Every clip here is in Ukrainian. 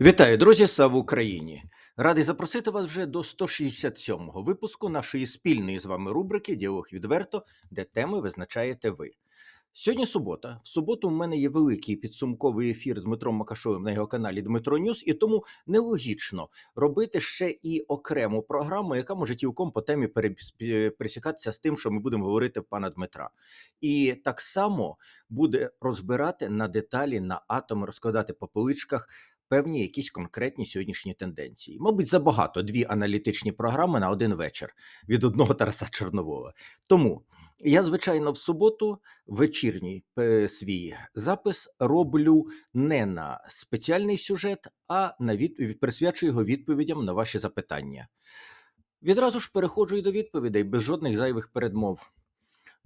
Вітаю, друзі! Слава Україні! Радий запросити вас вже до 167-го випуску нашої спільної з вами рубрики Діалог відверто, де теми визначаєте ви. Сьогодні субота. В суботу в мене є великий підсумковий ефір з Дмитром Макашовим на його каналі Дмитро Ньюс, і тому нелогічно робити ще і окрему програму, яка може цілком по темі перес- пересікатися з тим, що ми будемо говорити пана Дмитра. І так само буде розбирати на деталі, на атоми, розкладати по поличках певні якісь конкретні сьогоднішні тенденції. Мабуть, забагато дві аналітичні програми на один вечір від одного Тараса Чорновола. Тому я, звичайно, в суботу вечірній е, свій запис роблю не на спеціальний сюжет, а на від... присвячую його відповідям на ваші запитання. Відразу ж переходжу і до відповідей без жодних зайвих передмов.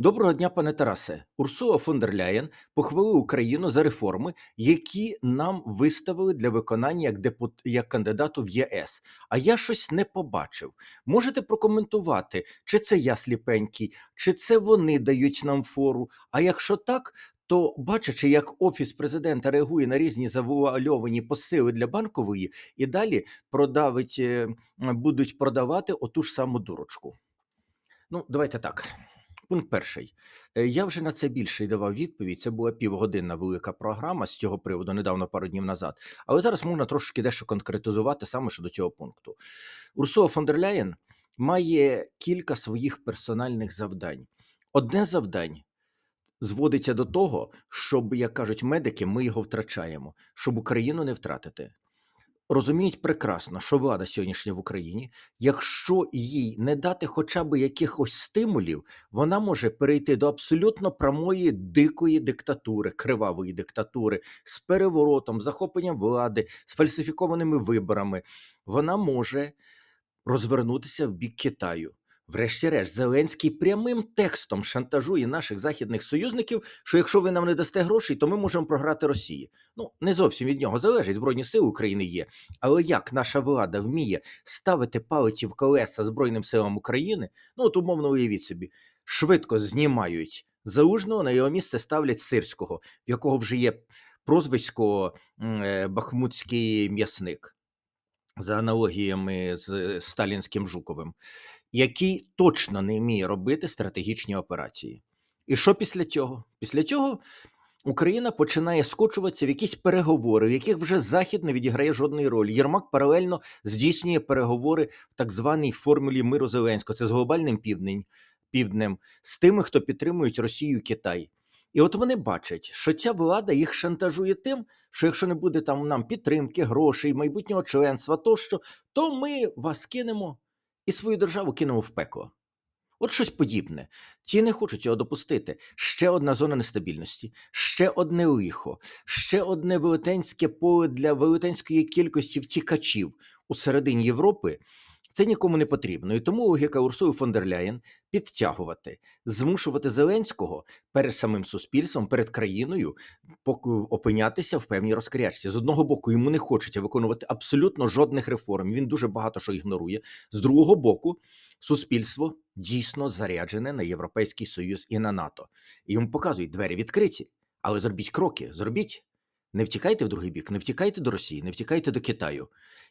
Доброго дня, пане Тарасе. Урсула фон дер Ляєн похвалив Україну за реформи, які нам виставили для виконання як депут... як кандидату в ЄС. А я щось не побачив. Можете прокоментувати, чи це я сліпенький, чи це вони дають нам фору? А якщо так, то бачачи, як офіс президента реагує на різні завуальовані посили для банкової, і далі продавить, е, будуть продавати оту ж саму дурочку. Ну, давайте так. Пункт перший. Е, Я вже на це більше й давав відповідь. Це була півгодинна велика програма з цього приводу, недавно пару днів назад. Але зараз можна трошки дещо конкретизувати саме щодо цього пункту. Урсула фон дер Ляєн має кілька своїх персональних завдань. Одне з завдань зводиться до того, щоб, як кажуть медики, ми його втрачаємо, щоб Україну не втратити. Розуміють прекрасно, що влада сьогоднішня в Україні, якщо їй не дати хоча б якихось стимулів, вона може перейти до абсолютно прямої дикої диктатури, кривавої диктатури з переворотом, захопленням влади, з фальсифікованими виборами. Вона може розвернутися в бік Китаю. Врешті-решт, Зеленський прямим текстом шантажує наших західних союзників, що якщо ви нам не дасте грошей, то ми можемо програти Росії. Ну не зовсім від нього залежить. Збройні сили України є. Але як наша влада вміє ставити палиці в колеса Збройним силам України? Ну от умовно уявіть собі, швидко знімають залужного на його місце ставлять сирського, в якого вже є прозвисько е, Бахмутський м'ясник за аналогіями з сталінським Жуковим, який точно не вміє робити стратегічні операції. І що після цього? Після цього Україна починає скочуватися в якісь переговори, в яких вже Захід не відіграє жодної ролі. Єрмак паралельно здійснює переговори в так званій формулі миру Зеленського. Це з глобальним півднем, півднем, з тими, хто підтримують Росію і Китай. І от вони бачать, що ця влада їх шантажує тим, що якщо не буде там нам підтримки, грошей, майбутнього членства тощо, то ми вас кинемо і свою державу кинемо в пекло. От щось подібне. Ті не хочуть цього допустити. Ще одна зона нестабільності, ще одне лихо, ще одне велетенське поле для велетенської кількості втікачів у середині Європи. Це нікому не потрібно. І тому логіка Урсули фон дер Ляєн підтягувати, змушувати Зеленського перед самим суспільством, перед країною опинятися в певній розкрячці. З одного боку, йому не хочеться виконувати абсолютно жодних реформ. Він дуже багато що ігнорує. З другого боку, суспільство дійсно заряджене на Європейський Союз і на НАТО. І йому показують двері відкриті, але зробіть кроки, зробіть. Не втікайте в другий бік, не втікайте до Росії, не втікайте до Китаю.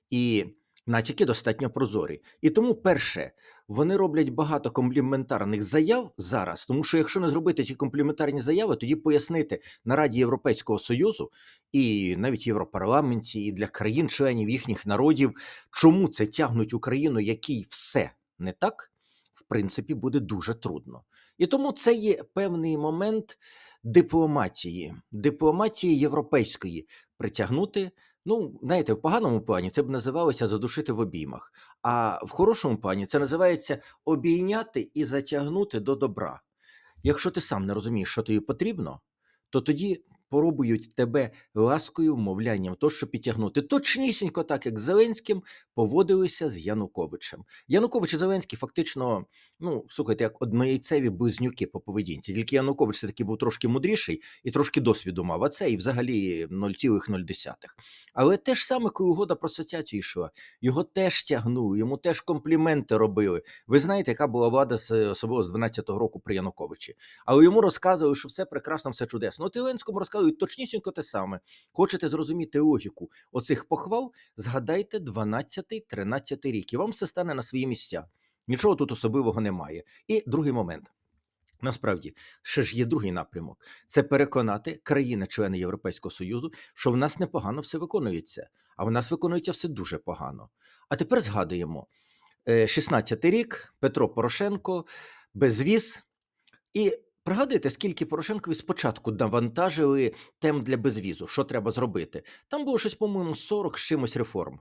І натяки достатньо прозорі. І тому, перше, вони роблять багато компліментарних заяв зараз, тому що якщо не зробити ці компліментарні заяви, тоді пояснити на Раді Європейського Союзу і навіть Європарламенті, і для країн-членів їхніх народів, чому це тягнуть Україну, якій все не так, в принципі, буде дуже трудно. І тому це є певний момент дипломатії, дипломатії європейської притягнути. Ну, знаєте, в поганому плані це б називалося задушити в обіймах, а в хорошому плані це називається обійняти і затягнути до добра. Якщо ти сам не розумієш, що тобі потрібно, то тоді пробують тебе ласкою, мовлянням, то що підтягнути. Точнісінько, так як Зеленським поводилися з Януковичем. Янукович і Зеленський фактично, ну слухайте, як однояйцеві близнюки по поведінці. Тільки Янукович все таки був трошки мудріший і трошки досвіду мав, а це і взагалі 0,0. Але те ж саме, коли угода про асоціацію йшла, його теж тягнули, йому теж компліменти робили. Ви знаєте, яка була влада з особливо з 12-го року при Януковичі. Але йому розказували, що все прекрасно, все чудесно. От Єленському розказували, розказують точнісінько те саме. Хочете зрозуміти логіку оцих похвал? Згадайте 12-13 рік, і вам все стане на свої місця. Нічого тут особливого немає. І другий момент. Насправді, ще ж є другий напрямок: це переконати країни-члени Європейського Союзу, що в нас непогано все виконується, а в нас виконується все дуже погано. А тепер згадуємо: е, 16-й рік, Петро Порошенко, безвіз. І пригадуєте, скільки Порошенкові спочатку навантажили тем для безвізу, що треба зробити? Там було щось, по-моєму, 40 з чимось реформ,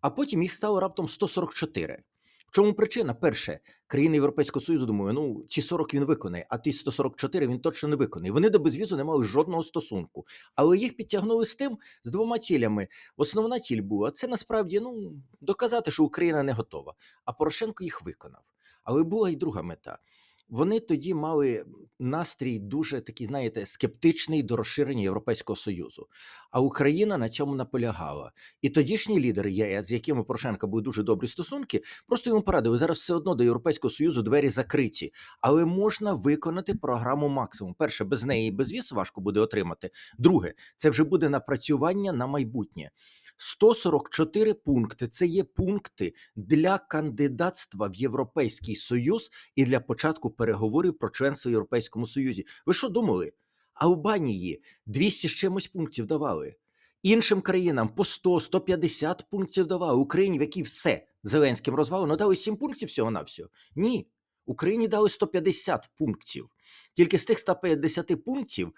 а потім їх стало раптом 144. В чому причина? Перше, країни Європейського Союзу думаю, ну ці 40 він виконає, а ті 144 він точно не виконає. Вони до безвізу не мали жодного стосунку. Але їх підтягнули з тим з двома цілями. Основна ціль була це насправді ну доказати, що Україна не готова. А Порошенко їх виконав. Але була й друга мета. Вони тоді мали настрій дуже такий, знаєте, скептичний до розширення Європейського Союзу. А Україна на цьому наполягала. І тодішні лідери ЄС, з якими Порошенка були дуже добрі стосунки, просто йому порадили зараз все одно до Європейського Союзу двері закриті, але можна виконати програму максимум. Перше, без неї безвіз важко буде отримати. Друге, це вже буде напрацювання на майбутнє. 144 пункти це є пункти для кандидатства в Європейський Союз і для початку переговорів про членство в Європейському Союзі. Ви що думали? Албанії 200 з чимось пунктів давали. Іншим країнам по 100, 150 пунктів давали. Україні, в якій все Зеленським розвалено, дали 7 пунктів всього на всього. Ні. Україні дали 150 пунктів. Тільки з тих 150 пунктів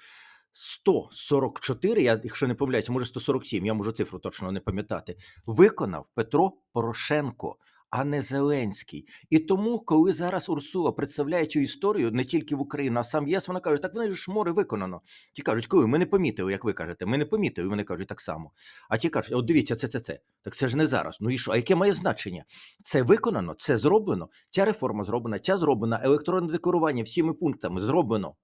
144, я, якщо не помиляюся, може 147, я можу цифру точно не пам'ятати, виконав Петро Порошенко, а не Зеленський. І тому, коли зараз Урсула представляє цю історію не тільки в Україну, а сам ЄС, вона каже, так вони ж море виконано. Ті кажуть, коли ми не помітили, як ви кажете, ми не помітили, вони кажуть так само. А ті кажуть, от дивіться, це, це, це. Так це ж не зараз. Ну і що? А яке має значення? Це виконано, це зроблено. Ця реформа зроблена, ця зроблена, електронне декорування всіми пунктами зроблено.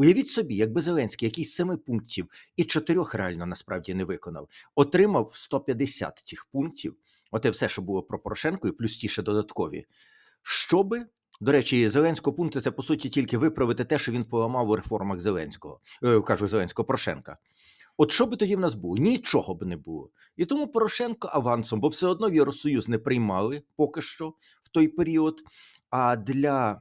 Уявіть собі, якби Зеленський якийсь семи пунктів і чотирьох реально насправді не виконав, отримав 150 цих пунктів, оте все, що було про Порошенко, і плюс ті ще додаткові. Щоби, до речі, Зеленського пункти це по суті тільки виправити те, що він поламав у реформах Зеленського, е, кажу Зеленського Порошенка. От що би тоді в нас було? Нічого б не було. І тому Порошенко авансом, бо все одно в Євросоюз не приймали поки що в той період. А для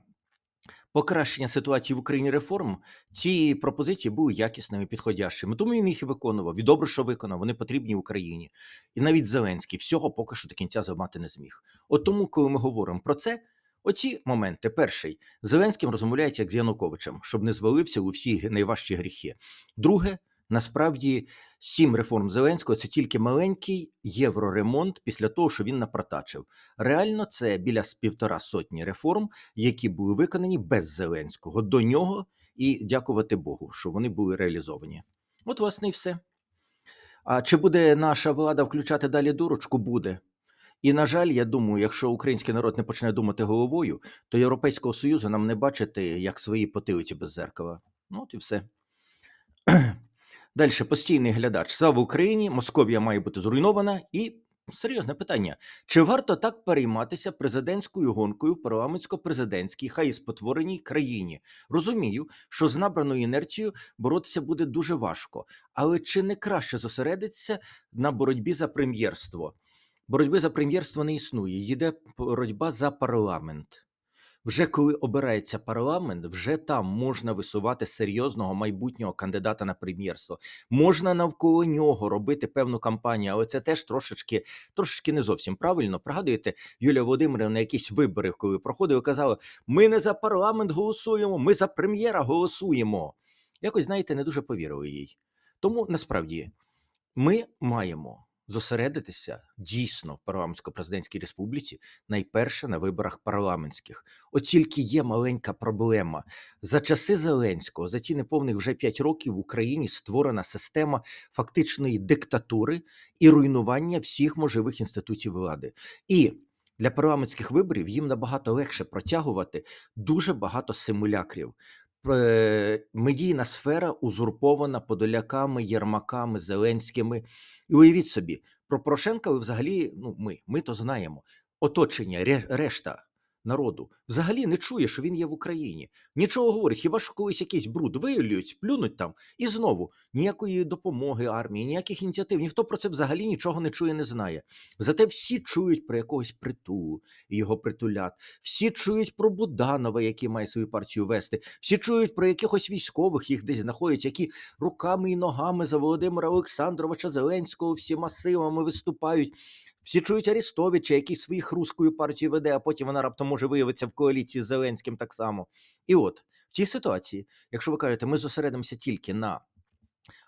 покращення ситуації в Україні реформ ці пропозиції були якісними, підходящими. Тому він їх і виконував. І добре, що виконав. Вони потрібні Україні. І навіть Зеленський всього поки що до кінця займати не зміг. От тому, коли ми говоримо про це. Оці моменти. Перший Зеленським розмовляється як з Януковичем, щоб не звалився у всі найважчі гріхи. Друге, насправді, сім реформ Зеленського це тільки маленький євроремонт після того, що він напратачив. Реально, це біля півтора сотні реформ, які були виконані без Зеленського до нього, і дякувати Богу, що вони були реалізовані. От, власне, і все. А чи буде наша влада включати далі дурочку? Буде. І, на жаль, я думаю, якщо український народ не почне думати головою, то Європейського Союзу нам не бачити як свої потилиці без зеркала. Ну, от і все. Далі постійний глядач. Слава Україні, Московія має бути зруйнована. І серйозне питання: чи варто так перейматися президентською гонкою в парламентсько-президентській, хай і спотвореній країні? Розумію, що з набраною інерцією боротися буде дуже важко, але чи не краще зосередитися на боротьбі за прем'єрство? Боротьби за прем'єрство не існує. Йде боротьба за парламент. Вже коли обирається парламент, вже там можна висувати серйозного майбутнього кандидата на прем'єрство. Можна навколо нього робити певну кампанію, але це теж трошечки, трошечки не зовсім правильно. Пригадуєте, Юлія Володимирівна якісь вибори, коли проходили, казала: ми не за парламент голосуємо, ми за прем'єра голосуємо. Якось, знаєте, не дуже повірили їй. Тому насправді ми маємо зосередитися дійсно в парламентсько-президентській республіці найперше на виборах парламентських. От тільки є маленька проблема. За часи Зеленського, за ті неповних вже 5 років в Україні створена система фактичної диктатури і руйнування всіх можливих інституцій влади. І для парламентських виборів їм набагато легше протягувати дуже багато симулякрів. Е, Медійна сфера узурпована подоляками, Єрмаками, Зеленськими. І уявіть собі, про Порошенка ви взагалі, ну ми, ми то знаємо. Оточення, решта народу взагалі не чує, що він є в Україні. Нічого говорить, хіба що колись якийсь бруд виявлюють, плюнуть там, і знову ніякої допомоги армії, ніяких ініціатив. Ніхто про це взагалі нічого не чує, не знає. Зате всі чують про якогось притулу і його притулят. Всі чують про Буданова, який має свою партію вести. Всі чують про якихось військових, їх десь знаходять, які руками і ногами за Володимира Олександровича Зеленського всіма силами виступають. Всі чують Арістовича, який своїх рускою партію веде, а потім вона раптом може виявитися в коаліції з Зеленським так само. І от в цій ситуації, якщо ви кажете, ми зосередимося тільки на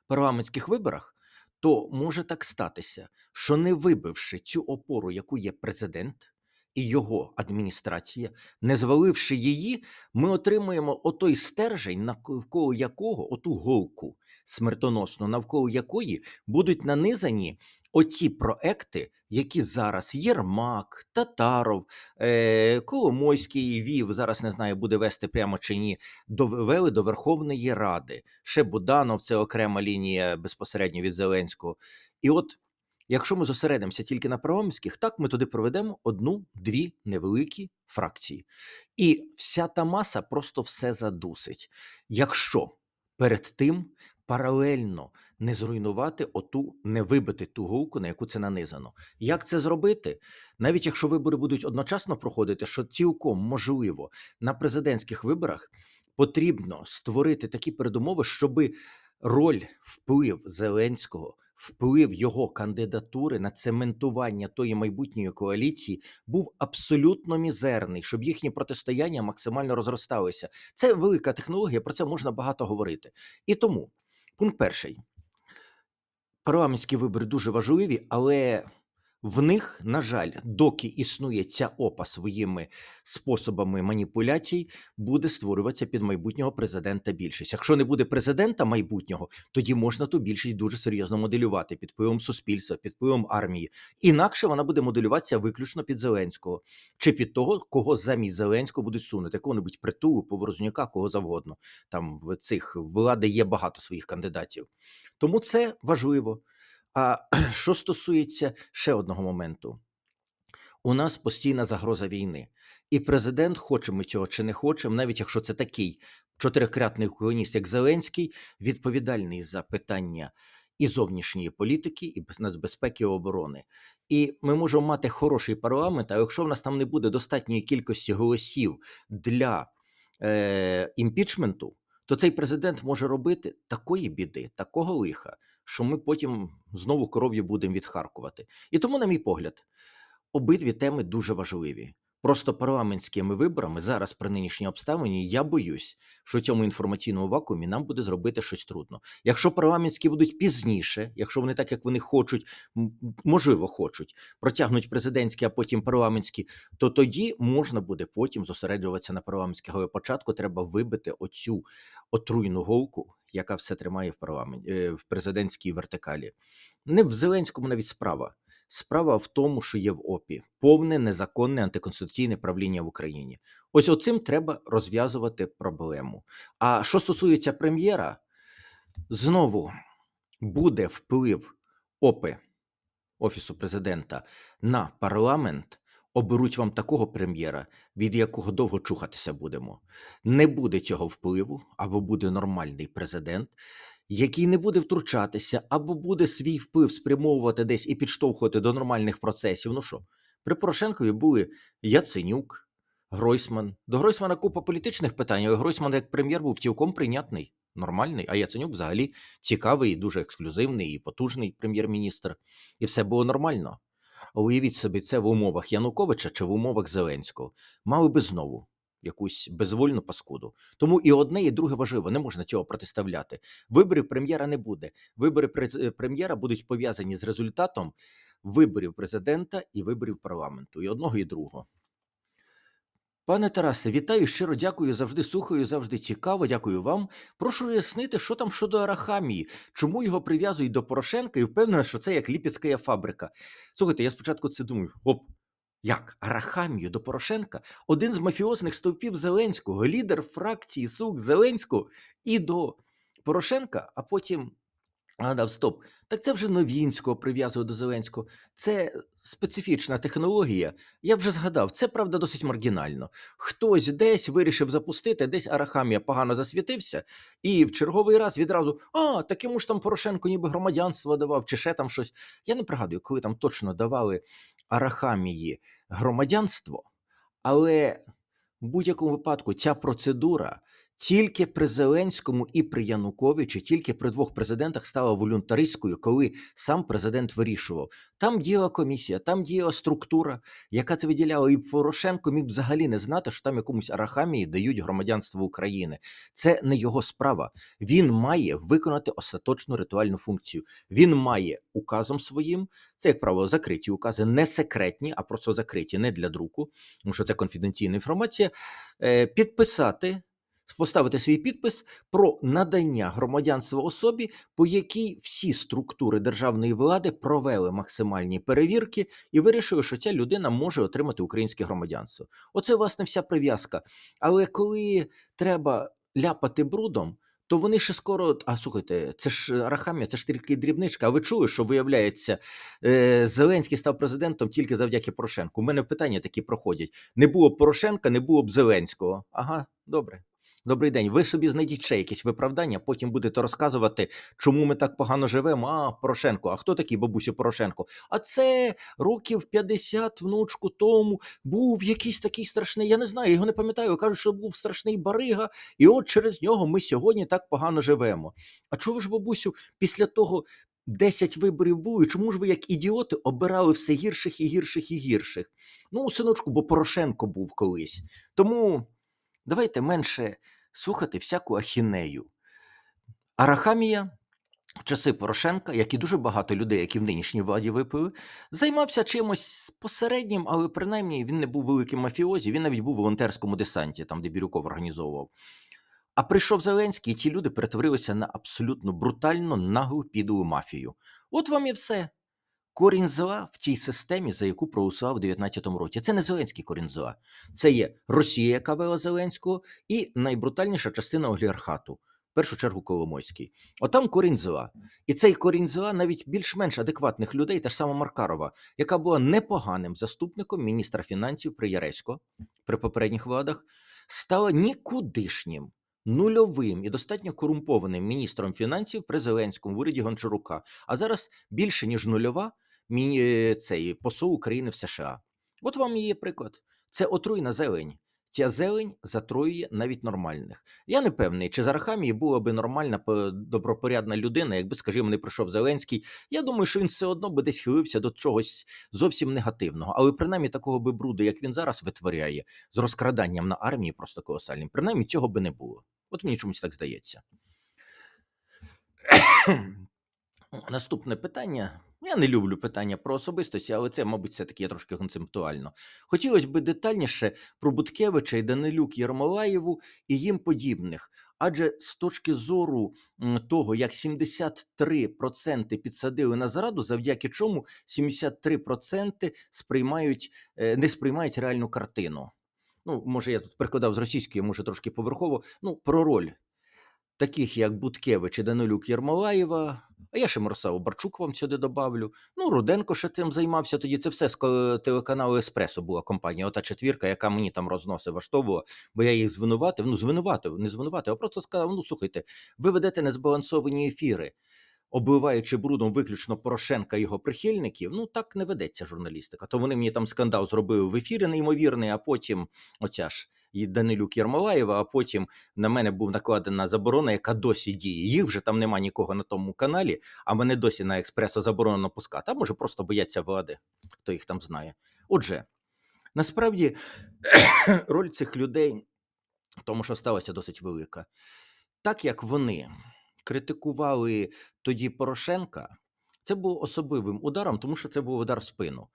парламентських виборах, то може так статися, що не вибивши цю опору, яку є президент і його адміністрація, не зваливши її, ми отримуємо отой стержень, навколо якого, оту голку смертоносну, навколо якої будуть нанизані оці проекти, які зараз Єрмак, Татаров, е, Коломойський вів, зараз не знаю, буде вести прямо чи ні, довели до Верховної Ради. Ще Буданов, це окрема лінія безпосередньо від Зеленського. І от якщо ми зосередимося тільки на парламентських, так ми туди проведемо одну-дві невеликі фракції. І вся та маса просто все задусить. Якщо перед тим паралельно не зруйнувати оту, не вибити ту голку, на яку це нанизано. Як це зробити? Навіть якщо вибори будуть одночасно проходити, що цілком можливо на президентських виборах потрібно створити такі передумови, щоби роль, вплив Зеленського, вплив його кандидатури на цементування тої майбутньої коаліції був абсолютно мізерний, щоб їхні протистояння максимально розросталися. Це велика технологія, про це можна багато говорити. І тому пункт перший. Парламентські вибори дуже важливі, але в них, на жаль, доки існує ця опа своїми способами маніпуляцій, буде створюватися під майбутнього президента більшість. Якщо не буде президента майбутнього, тоді можна ту більшість дуже серйозно моделювати під впливом суспільства, під впливом армії. Інакше вона буде моделюватися виключно під Зеленського чи під того, кого замість Зеленського будуть сунути, якого-небудь притулу, Поворозняка, кого завгодно. Там в цих влади є багато своїх кандидатів. Тому це важливо. А що стосується ще одного моменту, у нас постійна загроза війни, і президент, хочемо цього чи не хочемо, навіть якщо це такий чотирикратний колоніст, як Зеленський, відповідальний за питання і зовнішньої політики, і нацбезпеки і оборони. І ми можемо мати хороший парламент, а якщо в нас там не буде достатньої кількості голосів для е, імпічменту, то цей президент може робити такої біди, такого лиха, що ми потім знову коров'ю будемо відхаркувати. І тому, на мій погляд, обидві теми дуже важливі. Просто парламентськими виборами зараз при нинішній обставині я боюсь, що в цьому інформаційному вакуумі нам буде зробити щось трудно. Якщо парламентські будуть пізніше, якщо вони так як вони хочуть, можливо, хочуть протягнуть президентські, а потім парламентські, то тоді можна буде потім зосереджуватися на парламентських. Але початку треба вибити оцю отруйну голку, яка все тримає в парламенті е, в президентській вертикалі. Не в Зеленському навіть справа. Справа в тому, що є в ОПІ повне незаконне антиконституційне правління в Україні. Ось оцим треба розв'язувати проблему. А що стосується прем'єра, знову буде вплив ОПИ Офісу президента на парламент. Оберуть вам такого прем'єра, від якого довго чухатися будемо. Не буде цього впливу, або буде нормальний президент, який не буде втручатися або буде свій вплив спрямовувати десь і підштовхувати до нормальних процесів. Ну що, при Порошенкові були Яценюк, Гройсман. До Гройсмана купа політичних питань, але Гройсман як прем'єр був цілком прийнятний, нормальний. А Яценюк взагалі цікавий, дуже ексклюзивний і потужний прем'єр-міністр. І все було нормально. Уявіть собі, це в умовах Януковича чи в умовах Зеленського. Мали би знову якусь безвольну паскуду. Тому і одне, і друге важливо, не можна цього протиставляти. Виборів прем'єра не буде. Вибори прем'єра будуть пов'язані з результатом виборів президента і виборів парламенту, і одного, і другого. Пане Тарасе, вітаю, щиро дякую, завжди слухаю, завжди цікаво. Дякую вам. Прошу пояснити, що там щодо Арахамії, чому його прив'язують до Порошенка і впевнений, що це як ліпецька фабрика. Слухайте, я спочатку це думаю, оп, як Арахамію до Порошенка, один з мафіозних стовпів Зеленського, лідер фракції Сук Зеленського і до Порошенка, а потім Гадав, стоп. Так це вже Новінського прив'язує до Зеленського. Це специфічна технологія. Я вже згадав, це правда досить маргінально. Хтось десь вирішив запустити, десь Арахамія погано засвітився, і в черговий раз відразу: а, так йому ж там Порошенко ніби громадянство давав, чи ще там щось. Я не пригадую, коли там точно давали Арахамії громадянство, але в будь-якому випадку ця процедура тільки при Зеленському і при Януковичі, тільки при двох президентах стала волюнтаристською, коли сам президент вирішував. Там діяла комісія, там діяла структура, яка це виділяла. І Порошенко міг взагалі не знати, що там якомусь Арахамії дають громадянство України. Це не його справа. Він має виконати остаточну ритуальну функцію. Він має указом своїм, це, як правило, закриті укази, не секретні, а просто закриті, не для друку, тому що це конфіденційна інформація. е, Підписати поставити свій підпис про надання громадянства особі, по якій всі структури державної влади провели максимальні перевірки і вирішили, що ця людина може отримати українське громадянство. Оце власне вся прив'язка. Але коли треба ляпати брудом. То вони ще скоро. А слухайте, це ж Рахамія, це ж тільки дрібничка. А ви чули, що виявляється, е, Зеленський став президентом тільки завдяки Порошенку. У мене питання такі проходять: не було б Порошенка, не було б Зеленського. Ага, добре. Добрий день. Ви собі знайдіть ще якісь виправдання, потім будете розказувати, чому ми так погано живемо. А, Порошенко. А хто такий бабусю Порошенко? А це років 50 внучку тому був якийсь такий страшний. Я не знаю, його не пам'ятаю. Кажуть, що був страшний барига, і от через нього ми сьогодні так погано живемо. А чого ж, бабусю, після того 10 виборів було, чому ж ви, як ідіоти, обирали все гірших і гірших і гірших? Ну, синочку, бо Порошенко був колись. Тому. Давайте менше слухати всяку ахінею. Арахамія в часи Порошенка, як і дуже багато людей, які в нинішній владі випили, займався чимось посереднім, але принаймні він не був великим мафіозі, він навіть був в волонтерському десанті, там де Бірюков організовував. А прийшов Зеленський, і ті люди перетворилися на абсолютно брутально наглу підлу мафію. От вам і все. Корінь зла в тій системі, за яку проголосував у 19-му році. Це не Зеленський корінь зла. Це є Росія, яка вела Зеленського, і найбрутальніша частина олігархату, в першу чергу Коломойський. Отам корінь зла. І цей корінь зла навіть більш-менш адекватних людей, та ж сама Маркарова, яка була непоганим заступником міністра фінансів при Яресько при попередніх владах, стала нікудишнім. Нульовим і достатньо корумпованим міністром фінансів при Зеленському в уряді Гончарука, а зараз більше ніж нульова цей посол України в США. От вам є приклад. Це отруйна зелень. Ця зелень затруює навіть нормальних. Я не певний, чи за Рахамії була би нормальна добропорядна людина, якби, скажімо, не прийшов Зеленський. Я думаю, що він все одно би десь хилився до чогось зовсім негативного, але принаймні такого би бруду, як він зараз витворяє, з розкраданням на армії просто колосальним, принаймні цього би не було. От мені чомусь так здається. Наступне питання. Я не люблю питання про особистості, але це, мабуть, все таки трошки концептуально. Хотілося б детальніше про Буткевича і Данилюк Єрмолаєву і їм подібних. Адже з точки зору того, як 73% підсадили на зраду, завдяки чому 73% сприймають, е, не сприймають реальну картину. Ну, може, я тут перекладав з російської, може, трошки поверхово. Ну, про роль таких як Буткевич і Данилюк Єрмолаєва, а я ще Мирославу Барчук вам сюди добавлю. Ну, Руденко ще цим займався тоді. Це все з телеканалу Еспресо була компанія, ота четвірка, яка мені там розноси влаштовувала, бо я їх звинуватив. Ну, звинуватив, не звинуватив, а просто сказав: ну слухайте, ви ведете незбалансовані ефіри. Обливаючи брудом виключно Порошенка і його прихильників, ну так не ведеться журналістика. То вони мені там скандал зробили в ефірі неймовірний, а потім оця ж і Данилюк Єрмолаєва, а потім на мене був накладена заборона, яка досі діє. Їх вже там нема нікого на тому каналі, а мене досі на експресо заборонено пускати. А може просто бояться влади, хто їх там знає. Отже, насправді роль цих людей тому, що сталося досить велика. Так як вони критикували тоді Порошенка, це було особливим ударом, тому що це був удар в спину.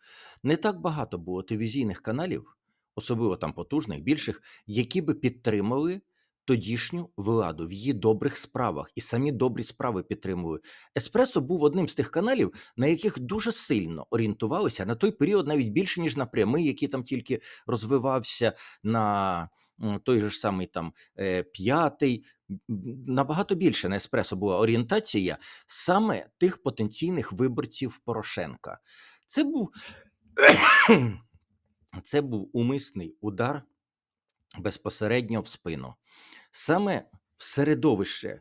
Не так багато було телевізійних каналів, особливо там потужних, більших, які би підтримали тодішню владу в її добрих справах, і самі добрі справи підтримували. Еспресо був одним з тих каналів, на яких дуже сильно орієнтувалися на той період, навіть більше ніж на прямий, який там тільки розвивався на той же ж самий там е, п'ятий. Набагато більше на еспресо була орієнтація саме тих потенційних виборців Порошенка. Це був, це був умисний удар безпосередньо в спину. Саме в середовище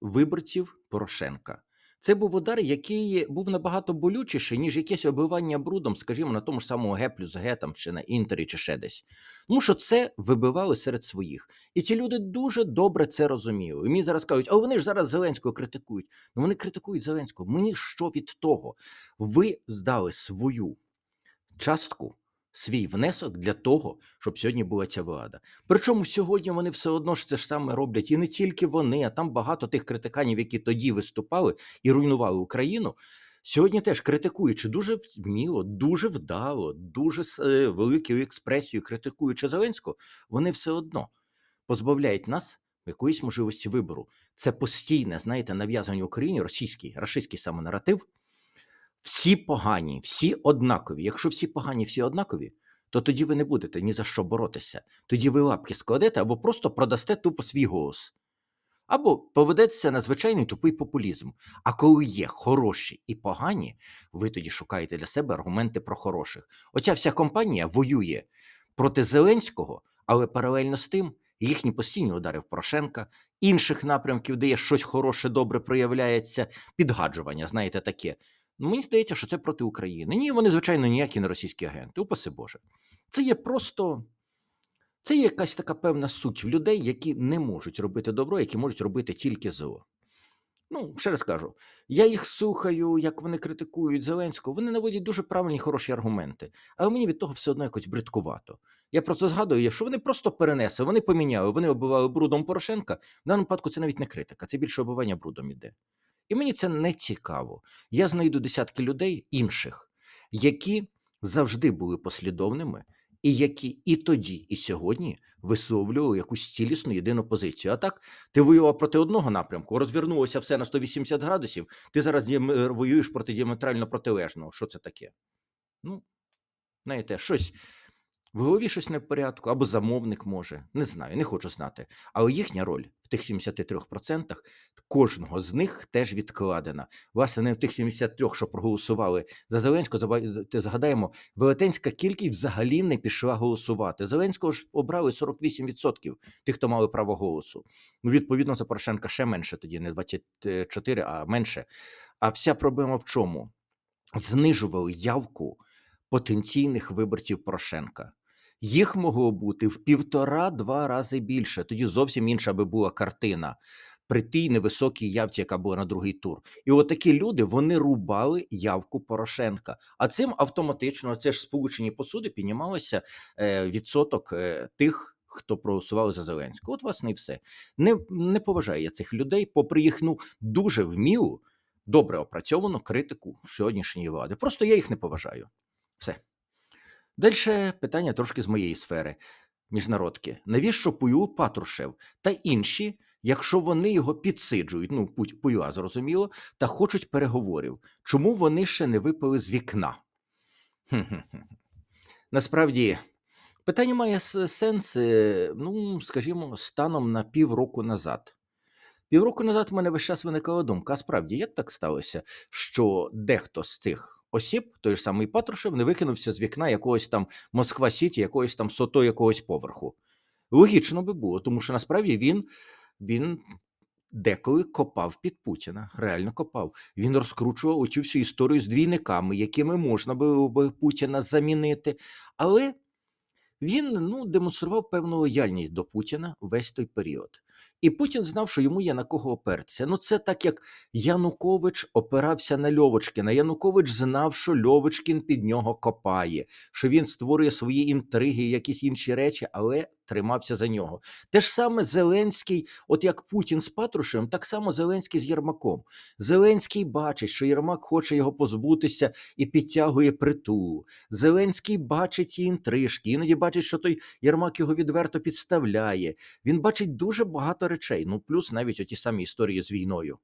виборців Порошенка. Це був удар, який був набагато болючіший, ніж якесь оббивання брудом, скажімо, на тому ж самому Г плюс Г там, чи на інтері, чи ще десь. Тому що це вибивали серед своїх. І ті люди дуже добре це розуміли. І мені зараз кажуть, а вони ж зараз Зеленського критикують. Ну вони критикують Зеленського. Мені що від того? Ви здали свою частку, свій внесок для того, щоб сьогодні була ця влада. Причому сьогодні вони все одно ж це ж саме роблять, і не тільки вони, а там багато тих критиканів, які тоді виступали і руйнували Україну. Сьогодні теж критикуючи дуже вміло, дуже вдало, дуже з е, великою експресією, критикуючи Зеленського, вони все одно позбавляють нас якоїсь можливості вибору. Це постійне, знаєте, нав'язання Україні, російський, рашистський саме наратив. Всі погані, всі однакові. Якщо всі погані, всі однакові, то тоді ви не будете ні за що боротися. Тоді ви лапки складете або просто продасте тупо свій голос. Або поведеться на звичайний тупий популізм. А коли є хороші і погані, ви тоді шукаєте для себе аргументи про хороших. Оця вся компанія воює проти Зеленського, але паралельно з тим їхні постійні удари в Порошенка, інших напрямків, де є щось хороше, добре проявляється, підгаджування, знаєте, таке. Ну, мені здається, що це проти України. Ні, вони, звичайно, ніякі не російські агенти. Упаси Боже. Це є просто. Це є якась така певна суть в людей, які не можуть робити добро, які можуть робити тільки зло. Ну, ще раз кажу, я їх слухаю, як вони критикують Зеленського. Вони наводять дуже правильні хороші аргументи, але мені від того все одно якось бридкувато. Я про це згадую, що вони просто перенесли, вони поміняли, вони оббивали брудом Порошенка. В даному випадку це навіть не критика, це більше оббивання брудом іде. І мені це не цікаво. Я знайду десятки людей інших, які завжди були послідовними, і які і тоді, і сьогодні висловлювали якусь цілісну єдину позицію. А так, ти воював проти одного напрямку, розвернулося все на 180 градусів. Ти зараз воюєш проти діаметрально протилежного. Що це таке? Ну, знаєте, щось в голові щось не в порядку, або замовник може. Не знаю, не хочу знати. Але їхня роль в тих 73% кожного з них теж відкладена. Власне, не в тих 73, що проголосували за Зеленського, згадаємо, велетенська кількість взагалі не пішла голосувати. Зеленського ж обрали 48% тих, хто мали право голосу. Ну, відповідно, за Порошенка ще менше тоді, не 24, а менше. А вся проблема в чому? Знижували явку потенційних виборців Порошенка. Їх могло бути в півтора-два рази більше. Тоді зовсім інша би була картина при тій невисокій явці, яка була на другий тур. І от такі люди вони рубали явку Порошенка. А цим автоматично це ж сполучені посуди піднімалося е, відсоток е, тих. Хто проголосували за Зеленського, от власне і все. Не, не поважаю я цих людей, попри їх ну дуже вмілу, добре опрацьовану критику сьогоднішньої влади. Просто я їх не поважаю. Все. Далі питання трошки з моєї сфери. Міжнародки. Навіщо Пуйлу Патрушев та інші, якщо вони його підсиджують, ну, Пу- Пуйла, зрозуміло, та хочуть переговорів? Чому вони ще не випали з вікна? Насправді, питання має сенс, е, ну, скажімо, станом на півроку назад. Півроку назад в мене весь час виникала думка: а справді, як так сталося, що дехто з цих осіб, той ж самий Патрушев, не викинувся з вікна якогось там Москва Сіті, якогось там сото якогось поверху? Логічно би було, тому що насправді він, він деколи копав під Путіна, реально копав. Він розкручував оцю всю історію з двійниками, якими можна було би Путіна замінити. Але він ну, демонстрував певну лояльність до Путіна весь той період. І Путін знав, що йому є на кого опертися. Ну, це так, як Янукович опирався на Льовочкіна. Янукович знав, що Льовочкін під нього копає, що він створює свої інтриги, якісь інші речі, але тримався за нього. Те ж саме Зеленський, от як Путін з Патрушем, так само Зеленський з Єрмаком. Зеленський бачить, що Єрмак хоче його позбутися і підтягує притулу. Зеленський бачить ці інтрижки, іноді бачить, що той Єрмак його відверто підставляє. Він бачить дуже багато речей. Ну, плюс навіть оті самі історії з війною.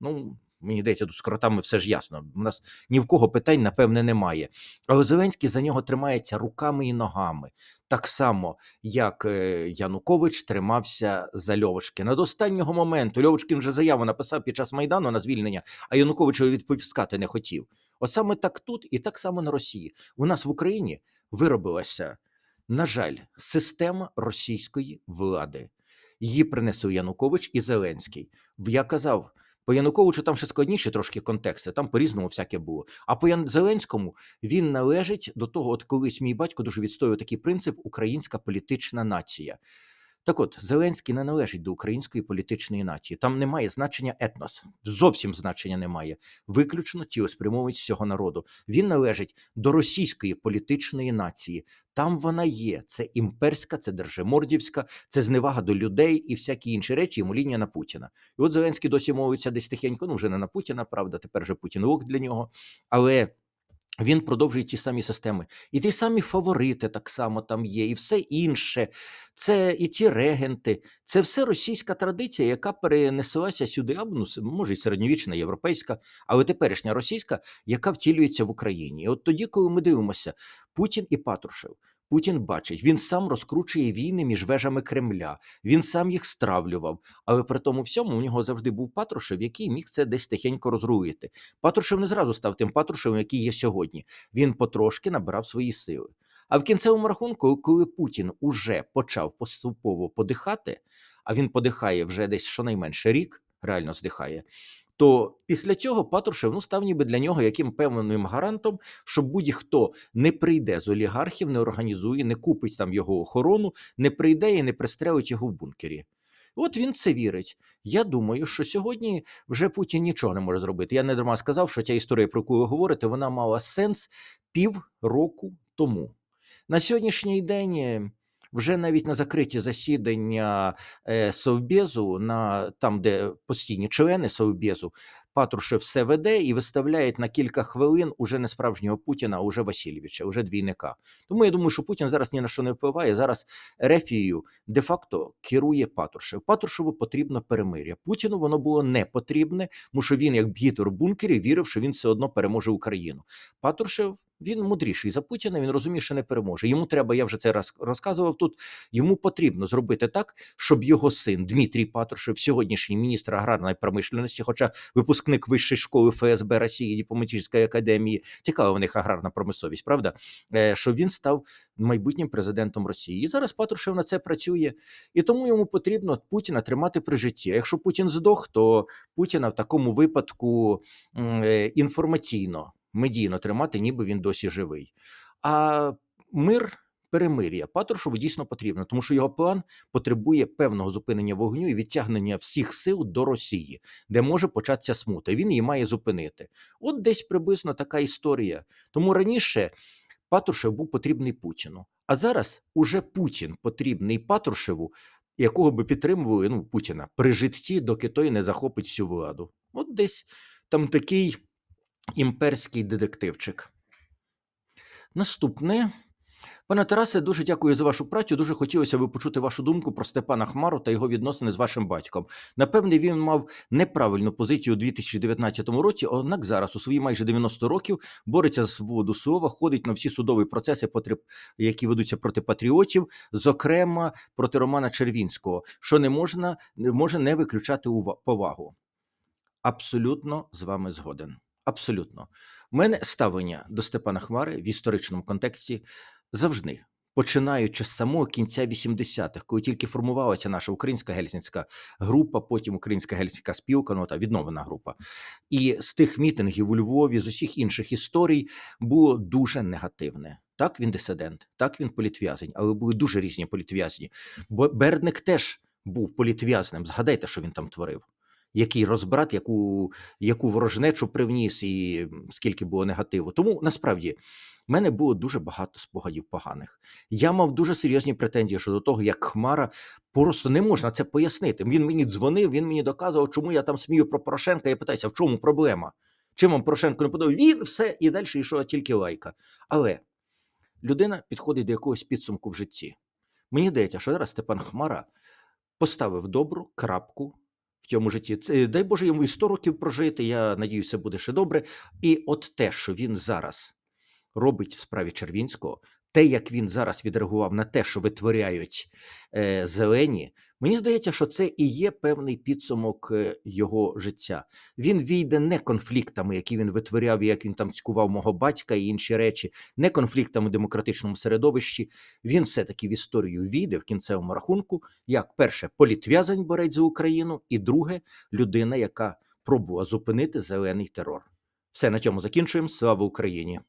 Ну, Мені здається, тут з кротами все ж ясно. У нас ні в кого питань, напевне, немає. Але Зеленський за нього тримається руками і ногами. Так само, як е, Янукович тримався за Льовочкина. До останнього моменту Льовочкин вже заяву написав під час Майдану на звільнення, а Янукович його відпускати не хотів. От саме так тут і так само на Росії. У нас в Україні виробилася, на жаль, система російської влади. Її принесли Янукович і Зеленський. Я казав, по Януковичу там ще складніші трошки контексти, там по-різному всяке було. А по Ян- Зеленському він належить до того, от колись мій батько дуже відстоював такий принцип українська політична нація. Так от, Зеленський не належить до української політичної нації. Там немає значення етнос, зовсім значення немає. Виключно цілеспрямовість всього народу. Він належить до російської політичної нації. Там вона є. Це імперська, це держимордівська, це зневага до людей і всякі інші речі. Йому лінія на Путіна. І от Зеленський досі мовиться десь тихенько. Ну вже не на Путіна, правда, тепер вже Путін ок для нього. Але він продовжує ті самі системи. І ті самі фаворити так само там є, і все інше. Це і ті регенти. Це все російська традиція, яка перенеслася сюди, або ну, може, і середньовічна, європейська, але теперішня російська, яка втілюється в Україні. І от тоді, коли ми дивимося, Путін і Патрушев. Путін бачить, він сам розкручує війни між вежами Кремля, він сам їх стравлював. Але при тому всьому у нього завжди був Патрушев, який міг це десь тихенько розруїти. Патрушев не зразу став тим Патрушевим, який є сьогодні. Він потрошки набирав свої сили. А в кінцевому рахунку, коли Путін уже почав поступово подихати, а він подихає вже десь щонайменше рік, реально здихає. То після цього Патрушев ну, став ніби для нього яким певним гарантом, що будь-хто не прийде з олігархів, не організує, не купить там його охорону, не прийде і не пристрелить його в бункері. От він це вірить. Я думаю, що сьогодні вже Путін нічого не може зробити. Я не дарма сказав, що ця історія, про яку ви говорите, вона мала сенс пів року тому. На сьогоднішній день е, вже навіть на закриті засідання е, Совбезу, на там, де постійні члени Совбезу, Патрушев все веде і виставляє на кілька хвилин уже не справжнього Путіна, а уже Васильовича, уже двійника. Тому я думаю, що Путін зараз ні на що не впливає. Зараз Рефією де-факто керує Патрушев. Патрушеву потрібно перемир'я. Путіну воно було не потрібне, тому що він, як б'їтер бункері, вірив, що він все одно переможе Україну. Патрушев. Він мудріший за Путіна. Він розуміє, що не переможе. Йому треба, я вже це раз розказував тут. Йому потрібно зробити так, щоб його син Дмитрій Патрушев, сьогоднішній міністр аграрної промишленості, хоча випускник вищої школи ФСБ Росії, дипломатичної академії, цікава в них аграрна промисловість, правда? Е, Що він став майбутнім президентом Росії. І зараз Патрушев на це працює, і тому йому потрібно Путіна тримати при житті. Якщо Путін здох, то Путіна в такому випадку е, інформаційно, медійно тримати, ніби він досі живий. А мир. Перемир'я Патрушеву дійсно потрібно, тому що його план потребує певного зупинення вогню і відтягнення всіх сил до Росії, де може початися смута. Він її має зупинити. От десь приблизно така історія. Тому раніше Патрушев був потрібний Путіну. А зараз уже Путін потрібний Патрушеву, якого би підтримували ну, Путіна при житті, доки той не захопить всю владу. От десь там такий імперський детективчик. Наступне. Пане Тарасе, дуже дякую за вашу працю. Дуже хотілося б почути вашу думку про Степана Хмару та його відносини з вашим батьком. Напевне, він мав неправильну позицію у 2019 році, однак зараз, у свої майже 90 років, бореться за свободу слова, ходить на всі судові процеси, які ведуться проти патріотів, зокрема проти Романа Червінського, що не можна може не виключати повагу. Абсолютно з вами згоден. Абсолютно. Мене ставлення до Степана Хмари в історичному контексті завжди, починаючи з самого кінця 80-х, коли тільки формувалася наша українська гельсінська група, потім українська гельсінська спілка, ну та відновлена група. І з тих мітингів у Львові, з усіх інших історій було дуже негативне. Так, він дисидент, так він політв'язень, але були дуже різні політв'язні. Бо Бердник теж був політв'язним. Згадайте, що він там творив. Який розбрат, яку, яку ворожнечу привніс, і скільки було негативу. Тому насправді в мене було дуже багато спогадів поганих. Я мав дуже серйозні претензії щодо того, як Хмара просто не можна це пояснити. Він мені дзвонив, він мені доказував, чому я там смію про Порошенка. Я питаюся, в чому проблема? Чим вам Порошенко не подобається? Він все і далі йшов тільки лайка. Але людина підходить до якогось підсумку в житті. Мені здається, що зараз Степан Хмара поставив добру крапку цьому житті. Це, дай Боже йому і 100 років прожити. Я надіюся, буде ще добре. І от те, що він зараз робить в справі Червінського, те, як він зараз відреагував на те, що витворяють е, зелені, мені здається, що це і є певний підсумок е, його життя. Він війде не конфліктами, які він витворяв, і як він там цькував мого батька і інші речі, не конфліктами в демократичному середовищі. Він все-таки в історію війде в кінцевому рахунку, як перше, політв'язань борець за Україну, і друге людина, яка пробувала зупинити зелений терор. Все на цьому закінчуємо. Слава Україні!